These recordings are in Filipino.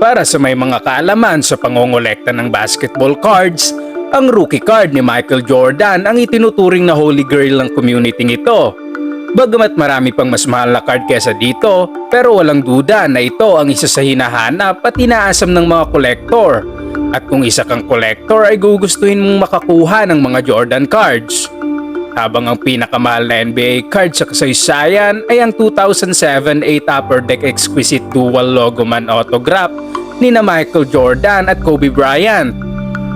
Para sa may mga kaalaman sa pangongolekta ng basketball cards, ang rookie card ni Michael Jordan ang itinuturing na holy grail ng community ito. Bagamat marami pang mas mahal na card kesa dito, pero walang duda na ito ang isa sa hinahanap at inaasam ng mga kolektor. At kung isa kang kolektor ay gugustuhin mong makakuha ng mga Jordan cards. Habang ang pinakamahal na NBA card sa kasaysayan ay ang 2007 8 Upper Deck Exquisite Dual Logo Man Autograph ni na Michael Jordan at Kobe Bryant.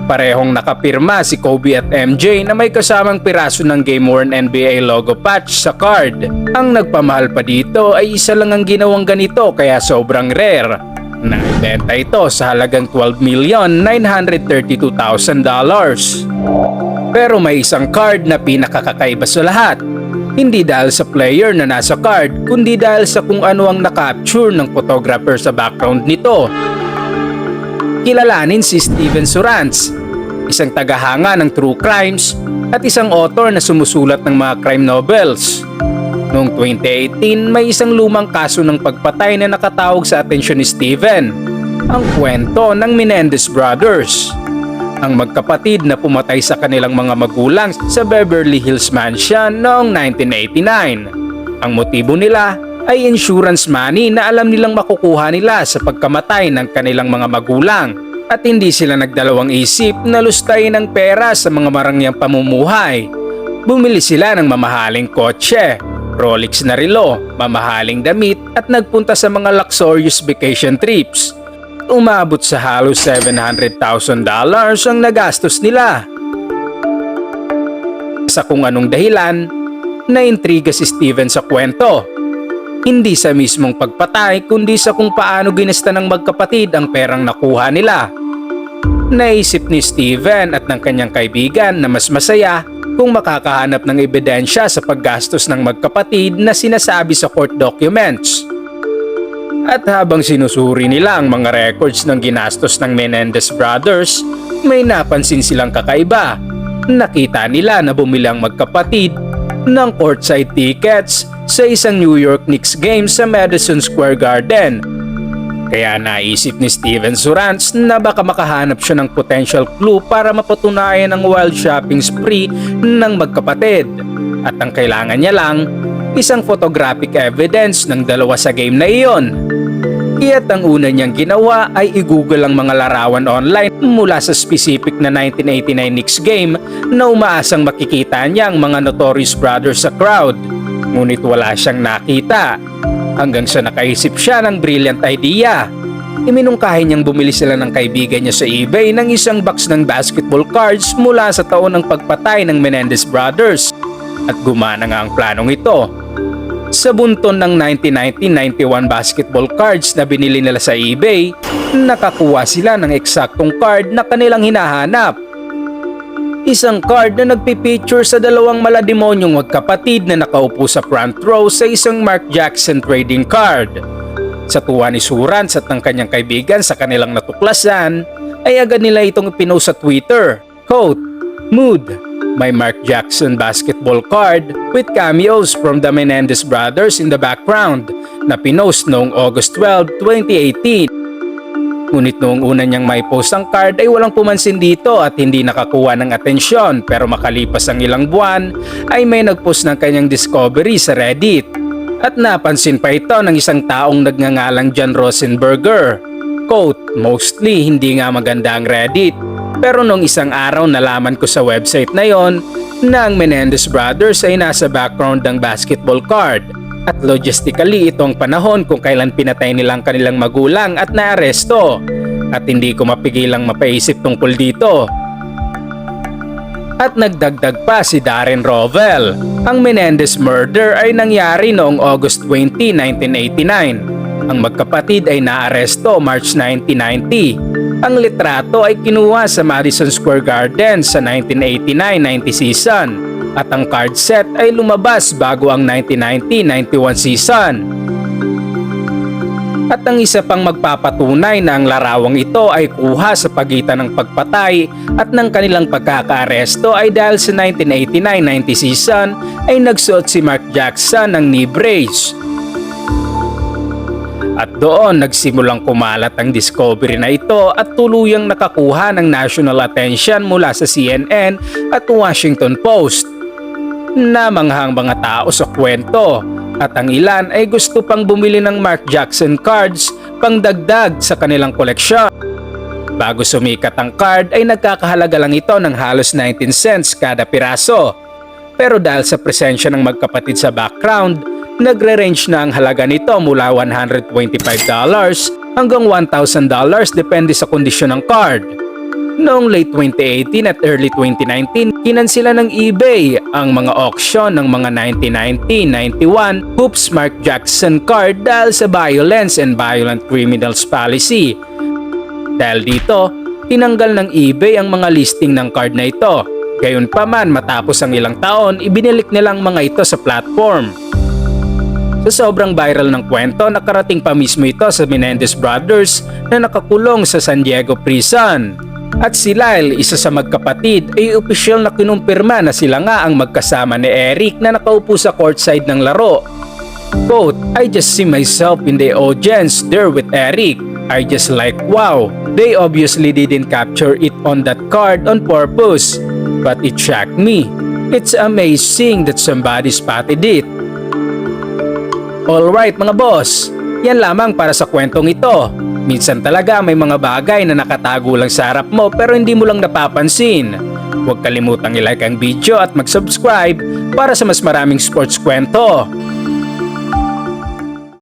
Parehong nakapirma si Kobe at MJ na may kasamang piraso ng game-worn NBA logo patch sa card. Ang nagpamahal pa dito ay isa lang ang ginawang ganito kaya sobrang rare. Naibenta ito sa halagang 12,932,000 Pero may isang card na pinakakakaiba sa lahat. Hindi dahil sa player na nasa card, kundi dahil sa kung ano ang nakapture ng photographer sa background nito. Kilalanin si Steven Surantz, isang tagahanga ng true crimes at isang author na sumusulat ng mga crime novels. Noong 2018, may isang lumang kaso ng pagpatay na nakatawag sa atensyon ni Steven, ang kwento ng Menendez Brothers. Ang magkapatid na pumatay sa kanilang mga magulang sa Beverly Hills Mansion noong 1989. Ang motibo nila ay insurance money na alam nilang makukuha nila sa pagkamatay ng kanilang mga magulang at hindi sila nagdalawang isip na lustayin ng pera sa mga marangyang pamumuhay. Bumili sila ng mamahaling kotse, Rolex na relo, mamahaling damit at nagpunta sa mga luxurious vacation trips. Umabot sa halos $700,000 ang nagastos nila. Sa kung anong dahilan, naintriga si Steven sa kwento. Hindi sa mismong pagpatay kundi sa kung paano ginasta ng magkapatid ang perang nakuha nila. Naisip ni Steven at ng kanyang kaibigan na mas masaya kung makakahanap ng ebidensya sa paggastos ng magkapatid na sinasabi sa court documents. At habang sinusuri nila ang mga records ng ginastos ng Menendez Brothers, may napansin silang kakaiba. Nakita nila na bumili ang magkapatid ng courtside tickets sa isang New York Knicks game sa Madison Square Garden. Kaya naisip ni Steven Surantz na baka makahanap siya ng potential clue para mapatunayan ang wild shopping spree ng magkapatid. At ang kailangan niya lang, isang photographic evidence ng dalawa sa game na iyon. Kaya't ang una niyang ginawa ay i-google ang mga larawan online mula sa specific na 1989 Knicks game na umaasang makikita niya ang mga notorious brothers sa crowd. Ngunit wala siyang nakita. Hanggang sa nakaisip siya ng brilliant idea. Iminungkahi niyang bumili sila ng kaibigan niya sa eBay ng isang box ng basketball cards mula sa taon ng pagpatay ng Menendez Brothers. At gumana nga ang planong ito. Sa bunton ng 1990-91 basketball cards na binili nila sa eBay, nakakuha sila ng eksaktong card na kanilang hinahanap. Isang card na nagpipicture sa dalawang malademonyong magkapatid na nakaupo sa front row sa isang Mark Jackson trading card. Sa tuwa ni Surans at ng kanyang kaibigan sa kanilang natuklasan, ay agad nila itong pinost sa Twitter. Quote, Mood, my Mark Jackson basketball card with cameos from the Menendez brothers in the background na pinost noong August 12, 2018. Ngunit noong una niyang may post ang card ay walang pumansin dito at hindi nakakuha ng atensyon pero makalipas ang ilang buwan ay may nagpost ng kanyang discovery sa Reddit. At napansin pa ito ng isang taong nagngangalang John Rosenberger. Quote, mostly hindi nga maganda ang Reddit. Pero nung isang araw nalaman ko sa website na yon na ang Menendez Brothers ay nasa background ng basketball card. At logistically ito ang panahon kung kailan pinatay nilang kanilang magulang at naaresto. At hindi ko mapigilang mapaisip tungkol dito. At nagdagdag pa si Darren Rovel. Ang Menendez murder ay nangyari noong August 20, 1989. Ang magkapatid ay naaresto March 1990. Ang litrato ay kinuha sa Madison Square Garden sa 1989-90 season at ang card set ay lumabas bago ang 1990-91 season. At ang isa pang magpapatunay na ang larawang ito ay kuha sa pagitan ng pagpatay at ng kanilang pagkakaaresto ay dahil sa 1989-90 season ay nagsuot si Mark Jackson ng knee brace. At doon nagsimulang kumalat ang discovery na ito at tuluyang nakakuha ng national attention mula sa CNN at Washington Post. Namanghang mga tao sa kwento at ang ilan ay gusto pang bumili ng Mark Jackson cards pang dagdag sa kanilang koleksyon. Bago sumikat ang card ay nagkakahalaga lang ito ng halos 19 cents kada piraso. Pero dahil sa presensya ng magkapatid sa background, nagre-range na ang halaga nito mula $125 hanggang $1,000 depende sa kondisyon ng card. Noong late 2018 at early 2019, kinansila ng eBay ang mga auction ng mga 1990-91 Hoops Mark Jackson card dahil sa violence and violent criminals policy. Dahil dito, tinanggal ng eBay ang mga listing ng card na ito. Gayunpaman matapos ang ilang taon, ibinilik nilang mga ito sa platform. Sa sobrang viral ng kwento, nakarating pa mismo ito sa Menendez Brothers na nakakulong sa San Diego Prison. At si Lyle, isa sa magkapatid, ay opisyal na kinumpirma na sila nga ang magkasama ni Eric na nakaupo sa courtside ng laro. Quote, I just see myself in the audience there with Eric. I just like, wow, they obviously didn't capture it on that card on purpose. But it shocked me. It's amazing that somebody spotted it. Alright mga boss, yan lamang para sa kwentong ito. Minsan talaga may mga bagay na nakatago lang sa harap mo pero hindi mo lang napapansin. Huwag kalimutang i-like ang video at mag-subscribe para sa mas maraming sports kwento.